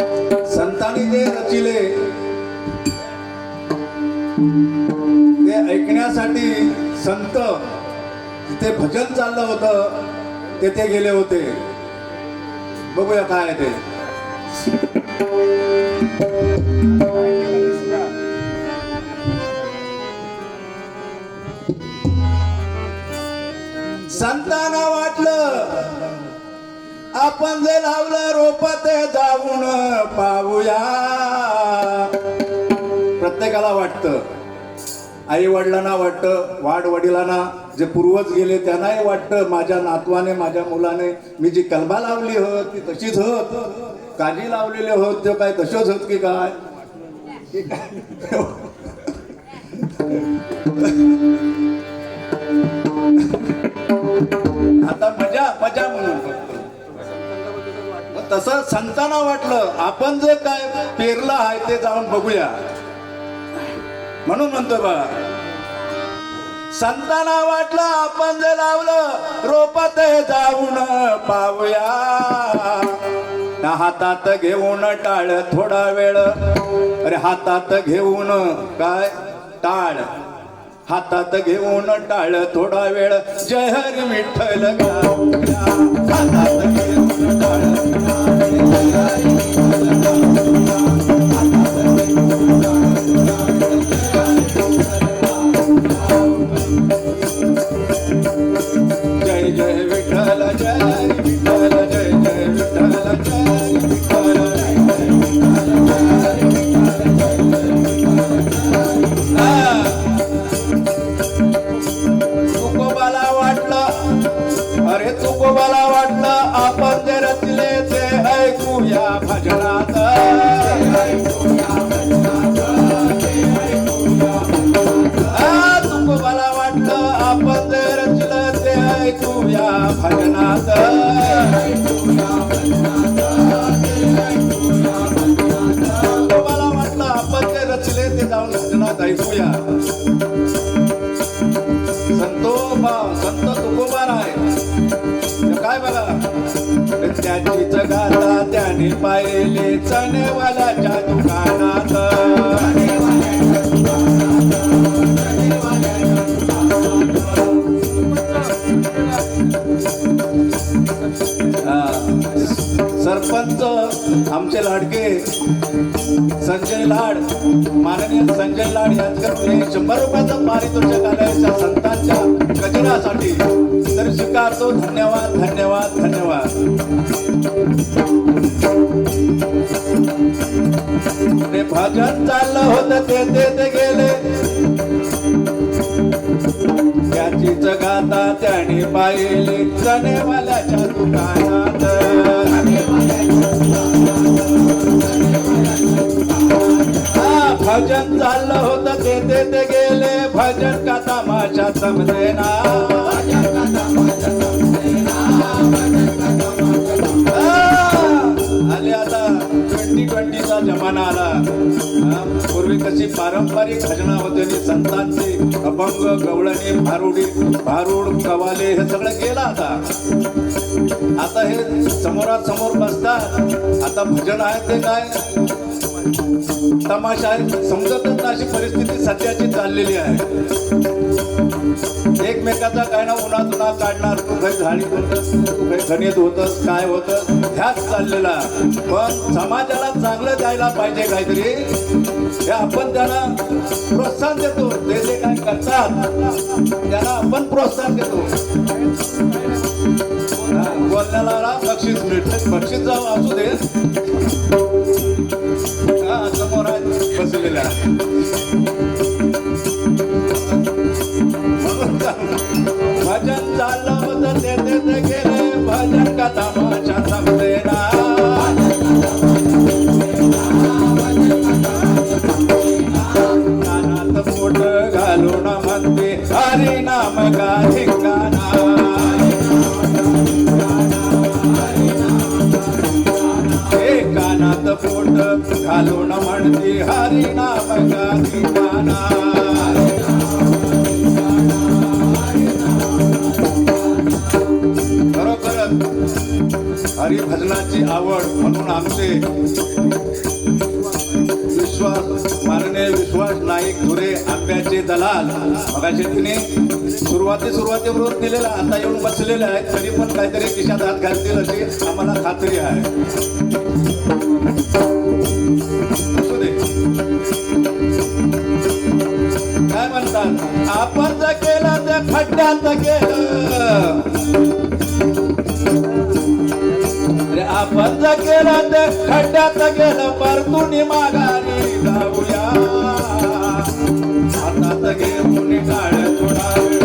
संतांनी जे रचिले ते ऐकण्यासाठी संत तिथे भजन चाललं होतं तेथे गेले होते. बघूया काय आहे ते. संतांना वाटलं आपण जे लावलं रोप ते जाऊन पाहूया. प्रत्येकाला वाटतं. आई वडिलांना वाटतं वाड वडिलांना जे पूर्वज गेले त्यांनाही वाटतं माझ्या नातवाने माझ्या मुलाने मी जी कलमा लावली होत ती तशीच होत. काजी लावलेले होत ते काय तशीच होत की काय? आता मजा मजा म्हणून. फक्त. तसं संतांना वाटलं आपण जे काय पेरलं आहे ते जाऊन बघूया. म्हणून म्हणतो बा संतांना वाटलं आपण जे लावलं रोपात जाऊन पाहूया. ना हातात घेऊन टाळ थोडा वेळ. अरे हातात घेऊन काय? टाळ. हातात घेऊन टाळ थोडा वेळ. जय हरी विठ्ठल गाऊया. हातात रचलं ते ऐकूया भजनात तुकोबाला म्हटलं आपण जे रचले ते जाऊन भजनात ऐकूया संतोबा संत तुकोबार आहे काय बघा तर त्याचीच त्याने पाहिले चणेवाल्याच्या दुकानात. सरपंच आमचे लाडके संजय लाड माननीय संजय लाड यांच्याकडे शंभर रुपयाचा पारितोषिक आल्याच्या संतांच्या गजरासाठी तर स्वीकारतो. धन्यवाद धन्यवाद धन्यवाद. ते भजन चाललं होतं ते ते ते गेले. त्याची जगाता त्याने पाहिले चणेवाल्याच्या दुकानात. समजेना. हा, आले आता ट्वेंटी ट्वेंटीचा जमाना आला. पूर्वी कशी पारंपरिक भजना होते आणि संतांची अभंग गवळणे भारुडी भारुड कवाले हे सगळं गेलं आता. आता हे समोरासमोर बसतात. आता भजन आहे ते काय? तमाशा आहे समजतच ना अशी परिस्थिती सध्याची चाललेली आहे. एकमेकाचा काय ना उन्हात उन्हा काढणार तू काही झाडी होतस काही गणित होतस काय होतं ह्याच चाललेला पण समाजाला चांगलं द्यायला पाहिजे काहीतरी. हे आपण त्यांना प्रोत्साहन देतो. ते जे काय करतात त्यांना आपण प्रोत्साहन देतो. बोलण्याला बक्षीस मिळतं. बक्षीस जाऊ असू दे. Thank you. टप्प्याचे दलाल मगाशी तिने सुरुवाती सुरुवातीबरोबर दिलेला आता येऊन बसलेले आहेत तरी पण काहीतरी खिशात हात घालतील अशी आम्हाला खात्री आहे. काय म्हणतात? आपण जर केलं त्या खड्ड्यात केलं आपण जर केलं त्या खड्ड्यात गेलं परतून माघारी सगळे घेऊन काळ थोडा वेळ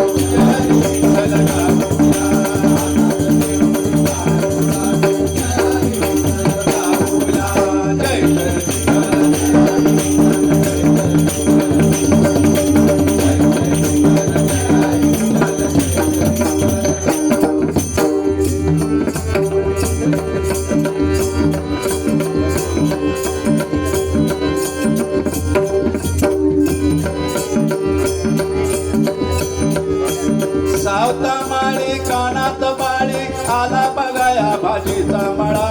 सावता माळी कानात बाळी आला बघाया भाजीचा मळा.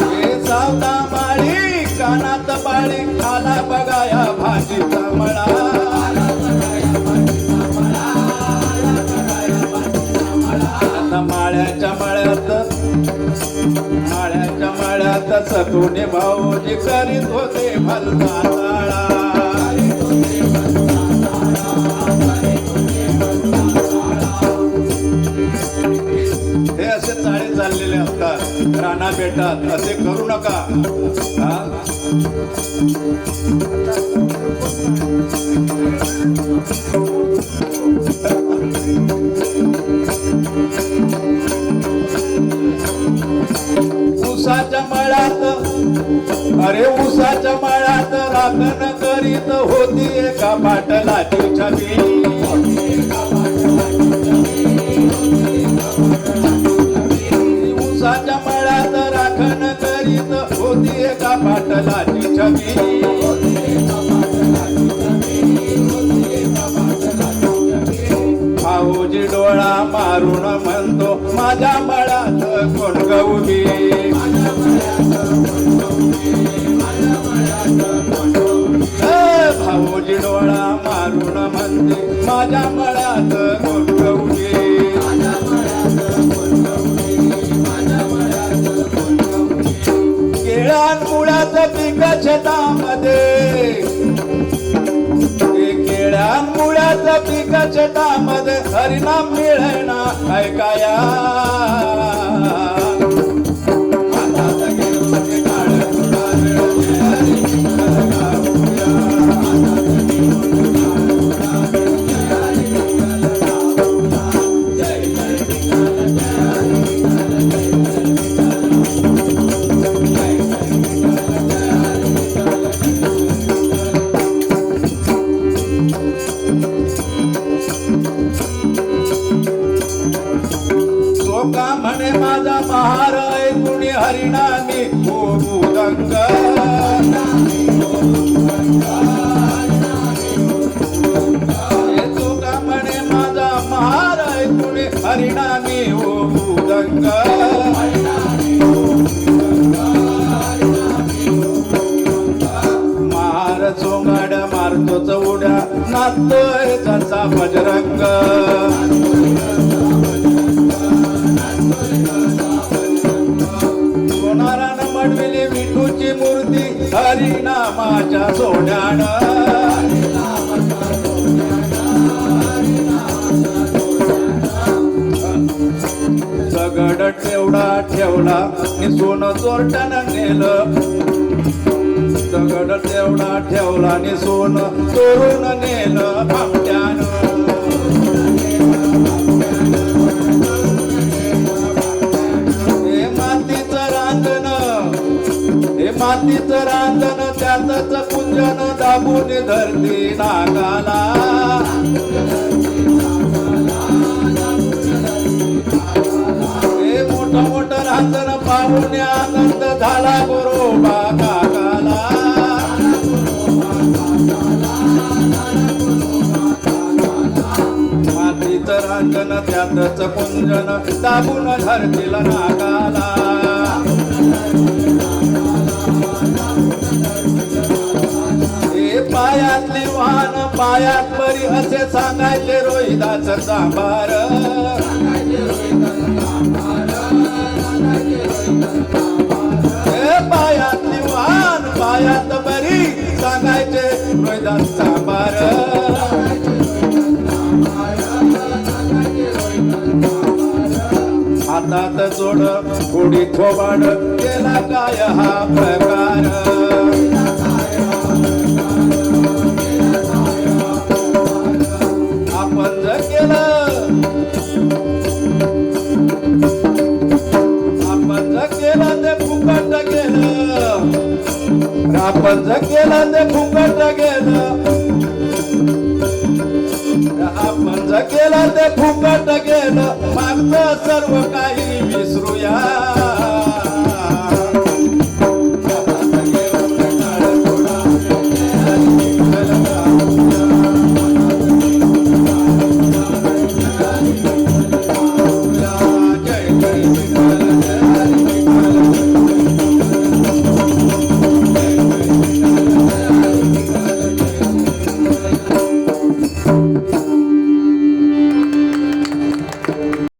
हे सावता माळी कानात बाळी आला बघाया भाजीचा मळा. आता माळ्याच्या मळ्यात माळ्याच्या मळ्यात सतुने भाऊजी करीत होते भलता ताळा हे असे चाळे चाललेले असतात. राणा बेटात असे करू नका. हा? उसाच्या मळ्यात अरे उसाच्या मळ्यात राखण करीत होती एका पाटलाची छबी. उसाच्या मळ्यात राखण करीत होती एका पाटलाची छबी. भाऊजी डोळा मारून म्हणतो माझ्या मळ्यात कोण गौरी माझ्या मळ्यात कोण गौरी केळान मुळाचं पीक शेतामध्ये ते केळ्यान मुळाचं पीक शेतामध्ये हरिनाम मिळणा ऐकाया दगड ठेवडा ठेवला निसून चोरटन चोरट्यानं नेलं. दगड तेवढा ठेवला निसून चोरून नेलं. भामट्यानं. हे मातीचं रांगण हे मातीचं रांगण त्यातच कुंजन दाबून धरती नागाला. हे मोठं मोठं रांगण पाहून आनंद झाला गोरोबा काकाला मातीचं रांगण त्यातच कुंजन दाबून धरतील नागाला. पायात बरी असे सांगायचे रोहिदाच सांबार हे निवान पायात बरी सांगायचे रोहिदास सांबार हातात जोड गोडी थोबाड केला काय हा प्रकार? आपण आपण ते फुकट गेलं. आपण जर ते फुकट गेलं. आपण जर ते फुकट गेलं. मागचं सर्व काही